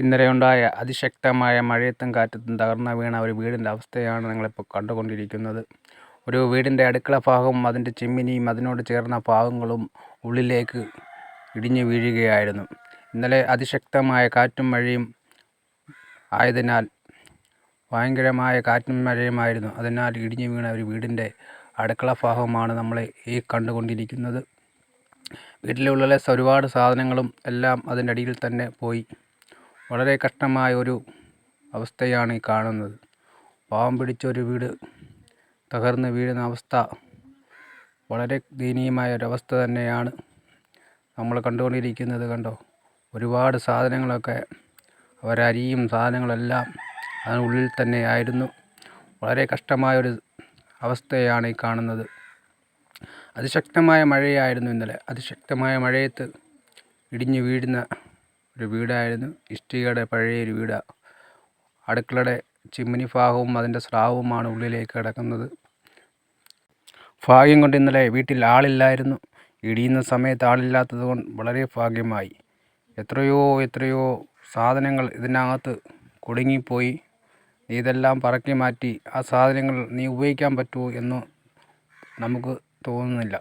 ഇന്നലെ ഉണ്ടായ അതിശക്തമായ മഴയത്തും കാറ്റത്തും തകർന്ന വീണ ഒരു വീടിന്റെ അവസ്ഥയാണ് നിങ്ങളിപ്പോൾ കണ്ടുകൊണ്ടിരിക്കുന്നത്. ഒരു വീടിന്റെ അടുക്കള ഭാഗവും അതിന്റെ ചിമ്മിനിയും അതിനോട് ചേർന്ന ഭാഗങ്ങളും ഉള്ളിലേക്ക് ഇടിഞ്ഞു വീഴുകയായിരുന്നു. ഇന്നലെ അതിശക്തമായ കാറ്റും മഴയും ആയതിനാൽ ഭയങ്കരമായ കാറ്റും മഴയുമായിരുന്നു. അതിനാൽ ഇടിഞ്ഞു വീണ ഒരു വീടിന്റെ അടുക്കള ഭാഗമാണ് നമ്മൾ ഈ കണ്ടുകൊണ്ടിരിക്കുന്നത്. വീട്ടിലുള്ള ഒരുപാട് സാധനങ്ങളും എല്ലാം അതിന്റെ അടിയിൽ തന്നെ പോയി. വളരെ കഷ്ടമായ ഒരു അവസ്ഥയാണ് ഈ കാണുന്നത്. പാവം പിടിച്ച ഒരു വീട് തകർന്ന് വീഴുന്ന അവസ്ഥ വളരെ ദയനീയമായ ഒരവസ്ഥ തന്നെയാണ് നമ്മൾ കണ്ടുകൊണ്ടിരിക്കുന്നത് കണ്ടോ? ഒരുപാട് സാധനങ്ങളൊക്കെ അവരരിയും സാധനങ്ങളെല്ലാം അതിനുള്ളിൽ തന്നെ ആയിരുന്നു. വളരെ കഷ്ടമായൊരു അവസ്ഥയാണ് ഈ കാണുന്നത്. അതിശക്തമായ മഴയായിരുന്നു ഇന്നലെ. അതിശക്തമായ മഴയത്ത് ഇടിഞ്ഞു വീഴുന്ന ഒരു വീടായിരുന്നു. ഇഷ്ടികയുടെ പഴയൊരു വീടാണ് അടുക്കളയുടെ ചിമ്മിനി ഭാഗവും അതിന്റെ സ്രാവുമാണ് ഉള്ളിലേക്ക് കിടക്കുന്നത്. ഭാഗ്യം കൊണ്ട് ഇന്നലെ വീട്ടിൽ ആളില്ലായിരുന്നു. ഇടിയുന്ന സമയത്ത് ആളില്ലാത്തത് കൊണ്ട് വളരെ ഭാഗ്യമായി. എത്രയോ എത്രയോ സാധനങ്ങൾ ഇതിനകത്ത് കുടുങ്ങിപ്പോയി. നീ ഇതെല്ലാം പറക്കി മാറ്റി ആ സാധനങ്ങൾ നീ ഉപയോഗിക്കാൻ പറ്റുമോ എന്ന് നമുക്ക് തോന്നുന്നില്ല.